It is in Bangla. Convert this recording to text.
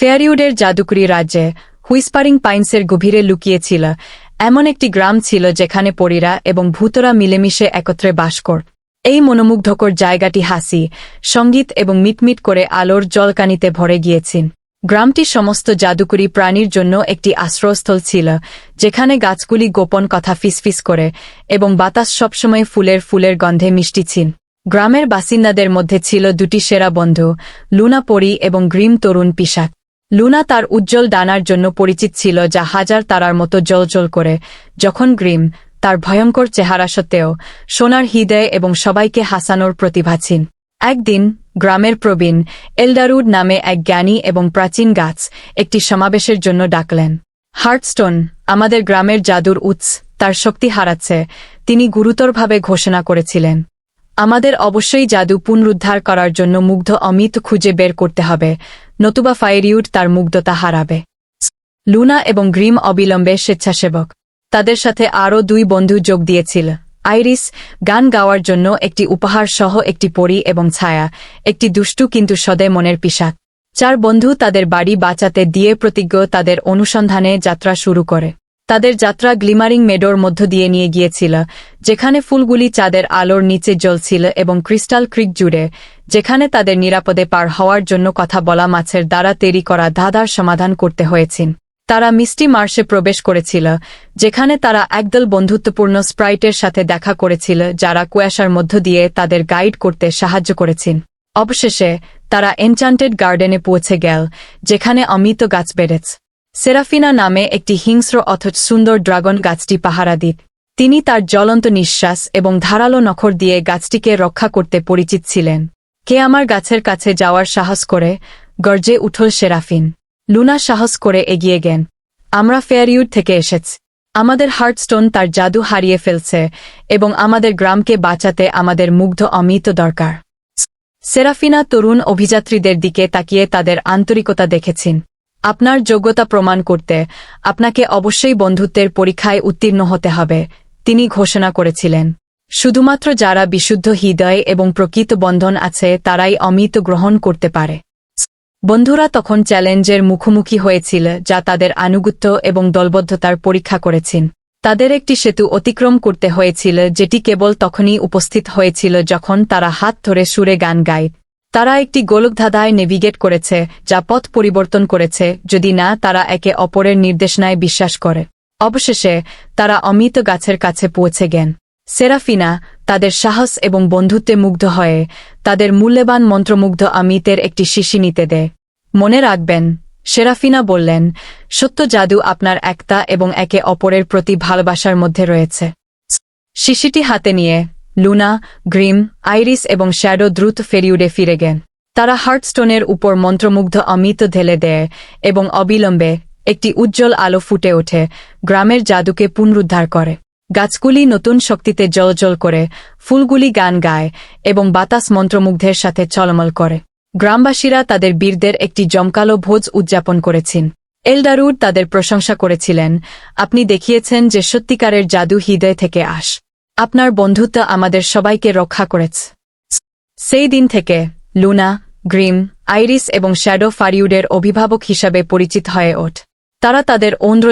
ফেয়ারিউডের জাদুকরি রাজ্যে হুইসপারিং পাইন্সের গভীরে লুকিয়েছিল এমন একটি গ্রাম ছিল যেখানে পরীরা এবং ভূতরা মিলেমিশে একত্রে বাস কর এই মনোমুগ্ধকর জায়গাটি হাসি, সংগীত এবং মিটমিট করে আলোর জলকানিতে ভরে গিয়েছেন গ্রামটি সমস্ত জাদুকরি প্রাণীর জন্য একটি আশ্রয়স্থল ছিল, যেখানে গাছগুলি গোপন কথা ফিসফিস করে এবং বাতাস সবসময় ফুলের ফুলের গন্ধে মিষ্টি ছিল। গ্রামের বাসিন্দাদের মধ্যে ছিল দুটি সেরা বন্ধু, লুনা পরি এবং গ্রিম তরুণ পিসাক লুনা তার উজ্জ্বল ডানার জন্য পরিচিত ছিল যা হাজার তারার মতো জলজল করে, যখন গ্রিম, তার ভয়ঙ্কর চেহারা সত্ত্বেও সোনার হৃদয় এবং সবাইকে হাসানোর প্রতিভা ছিল একদিন গ্রামের প্রবীণ এলডারুড নামে এক জ্ঞানী এবং প্রাচীন গাছ একটি সমাবেশের জন্য ডাকলেন, হার্টস্টোন, আমাদের গ্রামের জাদুর উৎস, তার শক্তি হারাচ্ছে। তিনি গুরুতরভাবে ঘোষণা করেছিলেন। আমাদের অবশ্যই জাদু পুনরুদ্ধার করার জন্য মুগ্ধ অমিত খুঁজে বের করতে হবে। নতুবা ফায়ারিউড তার মুগ্ধতা হারাবে। লুনা এবং গ্রিম অবিলম্বে স্বেচ্ছাসেবক। তাদের সাথে আরও দুই বন্ধু যোগ দিয়েছিল। আইরিস গান গাওয়ার জন্য একটি উপহার সহ একটি পরি এবং ছায়া, একটি দুষ্টু কিন্তু সদে মনের পিসাক চার বন্ধু তাদের বাড়ি বাঁচাতে দিয়ে প্রতিজ্ঞ তাদের অনুসন্ধানে যাত্রা শুরু করে। তাদের যাত্রা গ্লিমারিং মেডোর মধ্য দিয়ে নিয়ে গিয়েছিল, যেখানে ফুলগুলি চাঁদের আলোর নিচে জ্বলছিল এবং ক্রিস্টাল ক্রিক জুড়ে, যেখানে তাদের নিরাপদে পার হওয়ার জন্য কথা বলা মাছের দ্বারা তৈরি করা ধাঁধার সমাধান করতে হয়েছিল তারা মিষ্টি মার্শে প্রবেশ করেছিল, যেখানে তারা একদল বন্ধুত্বপূর্ণ স্প্রাইটের সাথে দেখা করেছিল, যারা কুয়াশার মধ্য দিয়ে তাদের গাইড করতে সাহায্য করেছেন। অবশেষে, তারা এনচান্টেড গার্ডেনে পৌঁছে গেল, যেখানে অমিত গাছ বেড়েছে। সেরাফিনা নামে একটি হিংস্র অথচ সুন্দর ড্রাগন গাছটি পাহারা দিত তিনি তার জ্বলন্ত নিঃশ্বাস এবং ধারালো নখর দিয়ে গাছটিকে রক্ষা করতে পরিচিত ছিলেন। কে আমার গাছের কাছে যাওয়ার সাহস করে, গর্জে উঠল সেরাফিন। লুনা সাহস করে এগিয়ে গেন। আমরা ফেয়ারিউড থেকে এসেছি। আমাদের হার্টস্টোন তার জাদু হারিয়ে ফেলছে এবং আমাদের গ্রামকে বাঁচাতে আমাদের মুগ্ধ অমিত দরকার। সেরাফিনা তরুণ অভিযাত্রীদের দিকে তাকিয়ে তাদের আন্তরিকতা দেখেছেন। আপনার যোগ্যতা প্রমাণ করতে আপনাকে অবশ্যই বন্ধুত্বের পরীক্ষায় উত্তীর্ণ হতে হবে, তিনি ঘোষণা করেছিলেন। শুধুমাত্র যারা বিশুদ্ধ হৃদয় এবং প্রকৃত বন্ধন আছে, তারাই অমিত গ্রহণ করতে পারে। বন্ধুরা তখন চ্যালেঞ্জের মুখোমুখি হয়েছিল, যা তাদের আনুগত্য এবং দলবদ্ধতার পরীক্ষা করেছেন। তাদের একটি সেতু অতিক্রম করতে হয়েছিল, যেটি কেবল তখনই উপস্থিত হয়েছিল যখন তারা হাত ধরে সুরে গান গায়। তারা একটি গোলকধাঁধায় নেভিগেট করেছে, যা পথ পরিবর্তন করেছে, যদি না, তারা একে অপরের নির্দেশনায় বিশ্বাস করে। অবশেষে, তারা অমিত গাছের কাছে পৌঁছে গেন। সেরাফিনা, তাদের সাহস এবং বন্ধুত্বে মুগ্ধ হয়ে, তাদের মূল্যবান মন্ত্রমুগ্ধ অমিতের একটি শিশি নিতে দেয়। মনে রাখবেন, সেরাফিনা বললেন, সত্য জাদু আপনার একতা এবং একে অপরের প্রতি ভালোবাসার মধ্যে রয়েছে। শিশিটি হাতে নিয়ে লুনা, গ্রিম, আইরিস এবং শ্যাডো দ্রুত ফেরিউডে ফিরে গেন। তারা হার্টস্টোনের উপর মন্ত্রমুগ্ধ অমিত ঢেলে দেয় এবং অবিলম্বে একটি উজ্জ্বল আলো ফুটে ওঠে, গ্রামের জাদুকে পুনরুদ্ধার করে। গাছগুলি নতুন শক্তিতে জলজল করে, ফুলগুলি গান গায় এবং বাতাস মন্ত্রমুগ্ধের সাথে চলমল করে। গ্রামবাসীরা তাদের বীরদের একটি জমকালো ভোজ উদযাপন করেছেন। এলডারুড তাদের প্রশংসা করেছিলেন, আপনি দেখিয়েছেন যে সত্যিকারের জাদু হৃদয় থেকে আস। আপনার বন্ধুত্ব আমাদের সবাইকে রক্ষা করেছে। সেই দিন থেকে, লুনা, গ্রিম, আইরিস এবং শ্যাডো ফারিউডের অভিভাবক হিসাবে পরিচিত হয়ে ওঠ। তারা তাদের ঔন্দ্র